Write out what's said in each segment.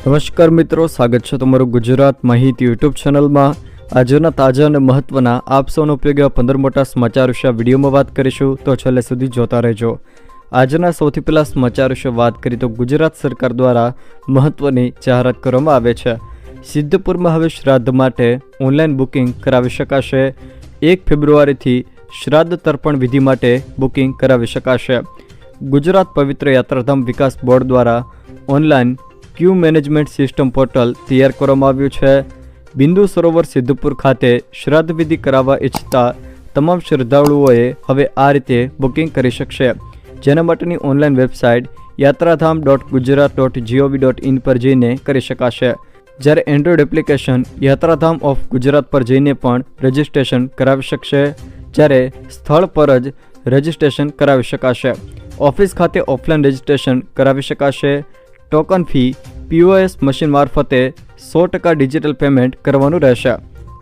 નમસ્કાર મિત્રો, સ્વાગત છે તમારું ગુજરાત માહિતી યુટ્યુબ ચેનલમાં. આજના તાજા અને મહત્વના આપ સૌનો ઉપયોગ એવા પંદર મોટા સમાચાર વિશે વિડીયોમાં વાત કરીશું, તો છેલ્લે સુધી જોતા રહેજો. આજના સૌથી પહેલાં સમાચાર વિશે વાત કરી તો ગુજરાત સરકાર દ્વારા મહત્વની જાહેરાત કરવામાં આવે છે. સિદ્ધપુરમાં હવે શ્રાદ્ધ માટે ઓનલાઈન બુકિંગ કરાવી શકાશે. એક ફેબ્રુઆરીથી શ્રાદ્ધ તર્પણ વિધિ માટે બુકિંગ કરાવી શકાશે. ગુજરાત પવિત્ર યાત્રાધામ વિકાસ બોર્ડ દ્વારા online queue management system portal તૈયાર કરવામાં આવ્યું છે. બિંદુ સરોવર સિદ્ધપુર ખાતે શ્રાદ્ધ વિધિ કરાવવા ઈચ્છતા તમામ શ્રદ્ધાળુઓએ હવે આ રીતે બુકિંગ કરી શકશે. જેના માટેની online website Yatradham dot Gujarat dot G O V dot in પર જઈને કરી શકાશે. જ્યારે Android application Yatradham of Gujarat પર જઈને પણ રજિસ્ટ્રેશન કરાવી શકશે. જ્યારે સ્થળ પર જ રજિસ્ટ્રેશન કરાવી શકાશે. ઓફિસ ખાતે ઓફલાઈન રજિસ્ટ્રેશન કરાવી શકાશે. ટોકન ફી પીઓએસ મશીન મારફતે સો ટકા ડિજિટલ પેમેન્ટ કરવાનું રહેશે.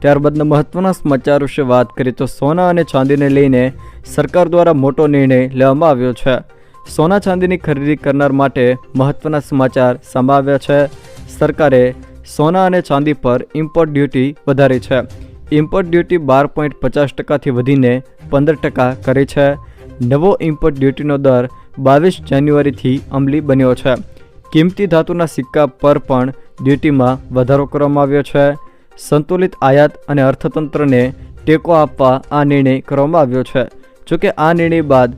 ત્યારબાદના મહત્વના સમાચાર વિશે વાત કરીએ તો સોના અને ચાંદીને લઈને સરકાર દ્વારા મોટો નિર્ણય લેવામાં આવ્યો છે. સોના ચાંદીની ખરીદી કરનાર માટે મહત્વના સમાચાર સામે છે. સરકારે સોના અને ચાંદી પર ઇમ્પોર્ટ ડ્યુટી વધારી છે. ઇમ્પોર્ટ ડ્યુટી બાર પોઈન્ટ પચાસ ટકાથી વધીને પંદર ટકા કરી છે. નવો ઇમ્પોર્ટ ડ્યુટીનો દર બાવીસ જાન્યુઆરીથી અમલી બન્યો છે. કિંમતી ધાતુના સિક્કા પર પણ ડ્યુટીમાં વધારો કરવામાં આવ્યો છે. સંતુલિત આયાત અને અર્થતંત્રને ટેકો આપવા આ નિર્ણય કરવામાં આવ્યો છે. જોકે આ નિર્ણય બાદ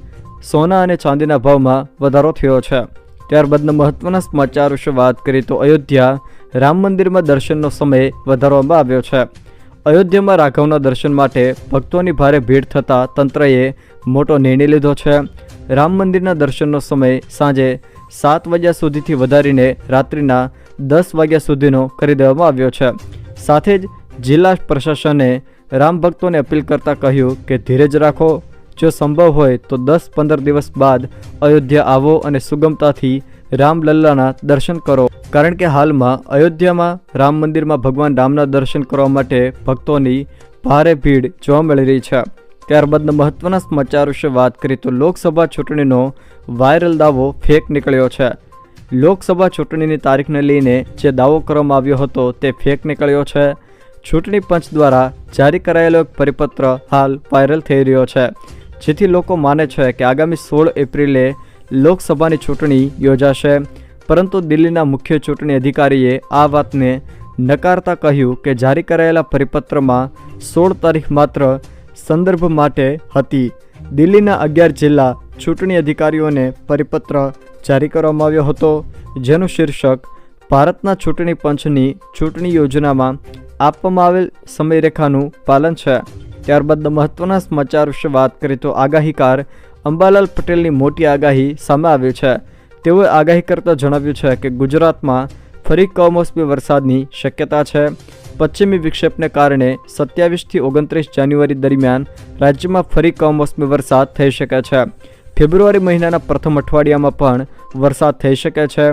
સોના અને ચાંદીના ભાવમાં વધારો થયો છે. ત્યારબાદના મહત્વના સમાચાર વિશે વાત કરીએ તો અયોધ્યા રામ મંદિરમાં દર્શનનો સમય વધારવામાં આવ્યો છે. અયોધ્યામાં રાઘવના દર્શન માટે ભક્તોની ભારે ભીડ થતાં તંત્રએ મોટો નિર્ણય લીધો છે. રામ મંદિરના દર્શનનો સમય સાંજે સાત વાગ્યા સુધીથી વધારીને રાત્રિના દસ વાગ્યા સુધીનો કરી દેવામાં આવ્યો છે. સાથે જ જિલ્લા પ્રશાસને રામ ભક્તોને અપીલ કરતાં કહ્યું કે ધીરજ રાખો. જો સંભવ હોય તો દસ પંદર દિવસ બાદ અયોધ્યા આવો અને સુગમતાથી રામલલ્લાના દર્શન કરો. કારણ કે હાલમાં અયોધ્યામાં રામ મંદિરમાં ભગવાન રામના દર્શન કરવા માટે ભક્તોની ભારે ભીડ જોવા મળી રહી છે. ત્યારબાદના મહત્વના સમાચાર વિશે વાત કરીએ તો લોકસભા ચૂંટણીનો વાયરલ દાવો ફેક નીકળ્યો છે. લોકસભા ચૂંટણીની તારીખને લઈને જે દાવો કરવામાં આવ્યો હતો તે ફેક નીકળ્યો છે. ચૂંટણી પંચ દ્વારા જારી કરાયેલો એક પરિપત્ર હાલ વાયરલ થઈ રહ્યો છે. જેથી લોકો માને છે કે આગામી સોળ એપ્રિલે લોકસભાની ચૂંટણી યોજાશે. પરંતુ દિલ્હીના મુખ્ય ચૂંટણી અધિકારીએ આ વાતને નકારતા કહ્યું કે જારી કરાયેલા પરિપત્રમાં સોળ તારીખ માત્ર સંદર્ભ માટે હતી. દિલ્હીના અગિયાર જિલ્લા ચૂંટણી અધિકારીઓને પરિપત્ર જારી કરવામાં આવ્યો હતો, જેનું શીર્ષક, ભારતના ચૂંટણી પંચની ચૂંટણી યોજનામાં આપવામાં આવેલ સમયરેખાનું પાલન છે. ત્યારબાદ મહત્વના સમાચાર વિશે વાત કરીએ તો આગાહીકાર અંબાલાલ પટેલની મોટી આગાહી સામે આવી છે. તેઓએ આગાહી કરતાં જણાવ્યું છે કે ગુજરાતમાં ફરી કમોસમી વરસાદની શક્યતા છે. પશ્ચિમી વિક્ષેપને કારણે સત્યાવીસથી ઓગણત્રીસ જાન્યુઆરી દરમિયાન રાજ્યમાં ફરી કમોસમી વરસાદ થઈ શકે છે. ફેબ્રુઆરી મહિનાના પ્રથમ અઠવાડિયામાં પણ વરસાદ થઈ શકે છે.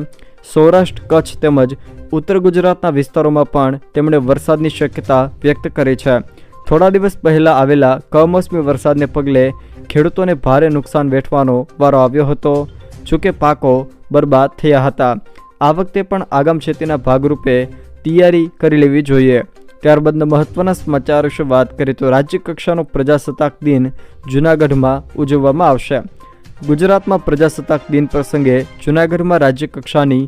સૌરાષ્ટ્ર, કચ્છ તેમજ ઉત્તર ગુજરાતના વિસ્તારોમાં પણ તેમણે વરસાદની શક્યતા વ્યક્ત કરી છે. થોડા દિવસ પહેલાં આવેલા કમોસમી વરસાદને પગલે ખેડૂતોને ભારે નુકસાન વેઠવાનો વારો આવ્યો હતો. જોકે પાકો બરબાદ થયા હતા. આ વખતે પણ આગામ ક્ષતિના ભાગરૂપે તૈયારી કરી લેવી જોઈએ. ત્યારબાદના મહત્વના સમાચાર વિશે વાત કરીએ તો રાજ્ય કક્ષાનો પ્રજાસત્તાક દિન જૂનાગઢમાં ઉજવવામાં આવશે. ગુજરાતમાં પ્રજાસત્તાક દિન પ્રસંગે જૂનાગઢમાં રાજ્યકક્ષાની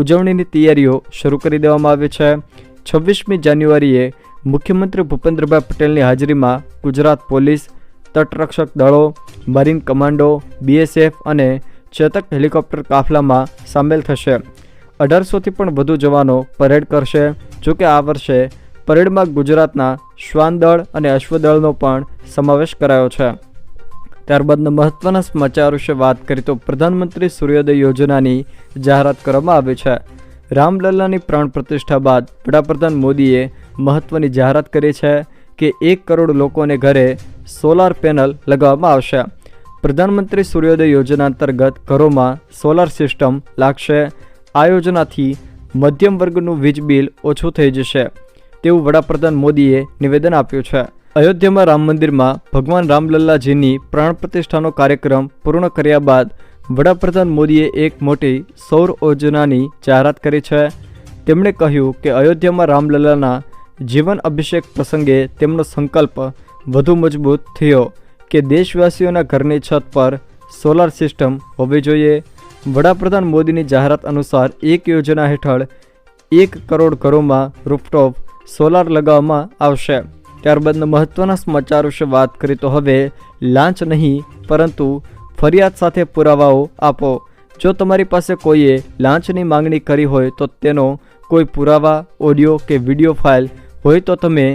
ઉજવણીની તૈયારીઓ શરૂ કરી દેવામાં આવી છે. છવ્વીસમી જાન્યુઆરીએ મુખ્યમંત્રી ભૂપેન્દ્રભાઈ પટેલની હાજરીમાં ગુજરાત પોલીસ, તટરક્ષક દળો, મરીન કમાન્ડો, બીએસએફ અને ચેતક હેલિકોપ્ટર કાફલામાં સામેલ થશે. અઢારસોથી પણ વધુ જવાનો પરેડ કરશે. જોકે આ વર્ષે પરેડમાં ગુજરાતના શ્વાનદળ અને અશ્વદળનો પણ સમાવેશ કરાયો છે. ત્યારબાદના મહત્વના સમાચાર વિશે વાત કરીએ તો પ્રધાનમંત્રી સૂર્યોદય યોજનાની જાહેરાત કરવામાં આવી છે. રામલલ્લાની પ્રાણ પ્રતિષ્ઠા બાદ વડાપ્રધાન મોદીએ મહત્વની જાહેરાત કરી છે કે એક કરોડ લોકોને ઘરે સોલાર પેનલ લગાવવામાં આવશે. પ્રધાનમંત્રી સૂર્યોદય યોજના અંતર્ગત ઘરોમાં સોલાર સિસ્ટમ લાગશે. આ યોજનાથી મધ્યમ વર્ગનું વીજ બિલ ઓછું થઈ જશે. તેવું વડાપ્રધાન મોદીએ નિવેદન આપ્યું છે. અયોધ્યામાં રામ મંદિરમાં ભગવાન રામલલ્લાજીની પ્રાણ પ્રતિષ્ઠાનો કાર્યક્રમ પૂર્ણ કર્યા બાદ વડાપ્રધાન મોદીએ એક મોટી સૌર યોજનાની જાહેરાત કરી છે. તેમણે કહ્યું કે અયોધ્યામાં રામલલ્લાના જીવન અભિષેક પ્રસંગે તેમનો સંકલ્પ વધુ મજબૂત થયો કે દેશવાસીઓના ઘરની છત પર સોલાર સિસ્ટમ હોવી જોઈએ. વડાપ્રધાન મોદીની જાહેરાત અનુસાર એક યોજના હેઠળ એક કરોડ ઘરોમાં રૂફટોપ સોલાર લગાવવામાં આવશે. ત્યારબાદના મહત્ત્વના સમાચાર વિશે વાત કરી તો હવે લાંચ નહીં, પરંતુ ફરિયાદ સાથે પુરાવાઓ આપો. જો તમારી પાસે કોઈએ લાંચની માંગણી કરી હોય તો તેનો કોઈ પુરાવા, ઓડિયો કે વીડિયો ફાઇલ હોય તો તમે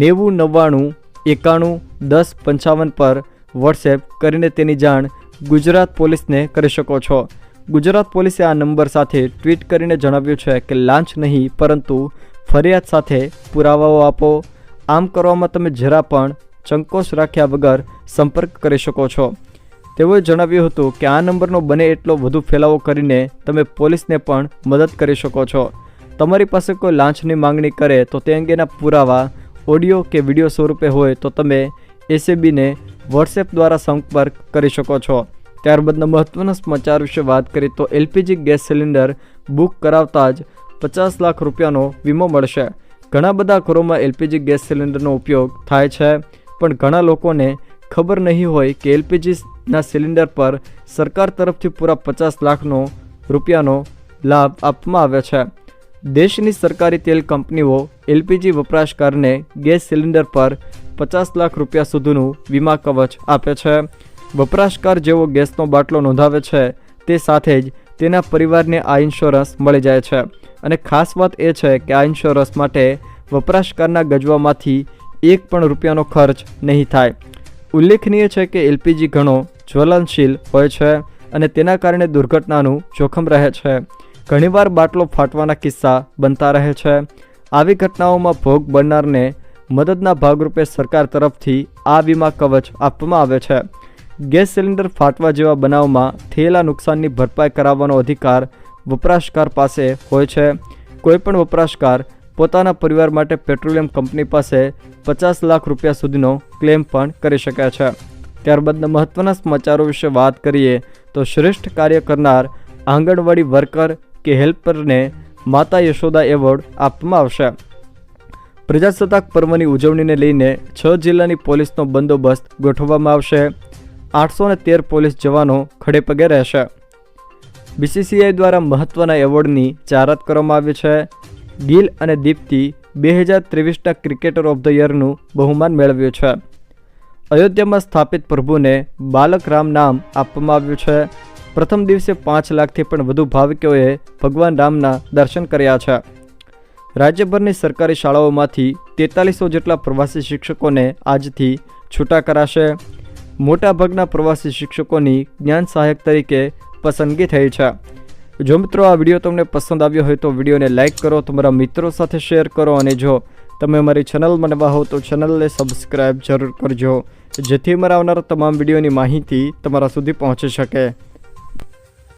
નેવું નવ્વાણું એકાણું દસ પંચાવન પર વોટ્સએપ કરીને તેની જાણ ગુજરાત પોલીસને કરી શકો છો. ગુજરાત પોલીસે આ નંબર સાથે ટ્વીટ કરીને જણાવ્યું છે કે લાંચ નહીં, પરંતુ ફરિયાદ સાથે પુરાવાઓ આપો. આમ કરવામાં તમે જરા પણ ચંકોશ રાખ્યા વગર સંપર્ક કરી શકો છો. તેઓએ જણાવ્યું હતું કે આ નંબરનો બને એટલો વધુ ફેલાવો કરીને તમે પોલીસને પણ મદદ કરી શકો છો. તમારી પાસે કોઈ લાંચની માંગણી કરે તો તે અંગેના પુરાવા, ઓડિયો કે વીડિયો સ્વરૂપે હોય તો તમે એસએબીને વોટ્સએપ દ્વારા સંપર્ક કરી શકો છો. ત્યારબાદના મહત્ત્વના સમાચાર વિશે વાત કરીએ તો એલપીજી ગેસ સિલિન્ડર બુક કરાવતા જ પચાસ લાખ રૂપિયાનો વીમો મળશે. ઘણા બધા ઘરોમાં એલપીજી ગેસ સિલિન્ડરનો ઉપયોગ થાય છે, પણ ઘણા લોકોને ખબર નહીં હોય કે એલપીજીના સિલિન્ડર પર સરકાર તરફથી પૂરા પચાસ લાખનો રૂપિયાનો લાભ આપવામાં આવે છે. દેશની સરકારી તેલ કંપનીઓ એલપીજી વપરાશકારને ગેસ સિલિન્ડર પર પચાસ લાખ રૂપિયા સુધીનું વીમા કવચ આપે છે. વપરાશકાર જેવો ગેસનો બાટલો નોંધાવે છે, તે સાથે જ તેના પરિવારને આ ઇન્સ્યોરન્સ મળી જાય છે. અને ખાસ વાત એ છે કે આ ઇન્સ્યોરન્સ માટે વપરાશકારના ગજવામાંથી એક પણ રૂપિયાનો ખર્ચ નહીં થાય. ઉલ્લેખનીય છે કે એલપીજી ઘણો જ્વલનશીલ હોય છે અને તેના કારણે દુર્ઘટનાનું જોખમ રહે છે. ઘણીવાર બાટલો ફાટવાના કિસ્સા બનતા રહે છે. આવી ઘટનાઓમાં ભોગ બનનારને મદદના ભાગરૂપે સરકાર તરફથી આ વીમા કવચ આપવામાં આવે છે. ગેસ સિલિન્ડર ફાટવા જેવા બનાવમાં થયેલા નુકસાનની ભરપાઈ કરાવવાનો અધિકાર વપરાશકાર પાસે હોય છે. કોઈપણ વપરાશકાર પોતાના પરિવાર માટે પેટ્રોલિયમ કંપની પાસે પચાસ લાખ રૂપિયા સુધીનો ક્લેમ પણ કરી શકે છે. ત્યારબાદના મહત્ત્વના સમાચારો વિશે વાત કરીએ તો શ્રેષ્ઠ કાર્ય કરનાર આંગણવાડી વર્કર કે હેલ્પરને માતા યશોદા એવોર્ડ આપવામાં આવશે. પ્રજાસત્તાક પર્વની ઉજવણીને લઈને છ જિલ્લાની પોલીસનો બંદોબસ્ત ગોઠવવામાં આવશે. આઠસો ને તેર પોલીસ જવાનો ખડેપગે રહેશે. બીસીસીઆઈ દ્વારા મહત્ત્વના એવોર્ડની જાહેરાત કરવામાં આવી છે. ગિલ અને દીપ્તિ બે હજાર ત્રેવીસના ક્રિકેટર ઓફ ધ યરનું બહુમાન મેળવ્યું છે. અયોધ્યામાં સ્થાપિત પ્રભુને બાલક રામ નામ આપવામાં આવ્યું છે. પ્રથમ દિવસે પાંચ લાખથી પણ વધુ ભાવિકોએ ભગવાન રામના દર્શન કર્યા છે. રાજ્યભરની સરકારી શાળાઓમાંથી તેતાલીસો જેટલા પ્રવાસી શિક્ષકોને આજથી છૂટા કરાશે. મોટાભાગના પ્રવાસી શિક્ષકોની જ્ઞાન સહાયક તરીકે પસંદગી થઈ છે. જો મિત્રો આ વીડિયો તમને પસંદ આવ્યો હોય તો વિડીયોને લાઇક કરો, તમારા મિત્રો સાથે શેર કરો અને જો તમે અમારી ચેનલ નવા હો તો ચેનલને સબસ્ક્રાઈબ જરૂર કરજો, જેથી અમારા આવનારા તમામ વિડીયોની માહિતી તમારા સુધી પહોંચી શકે.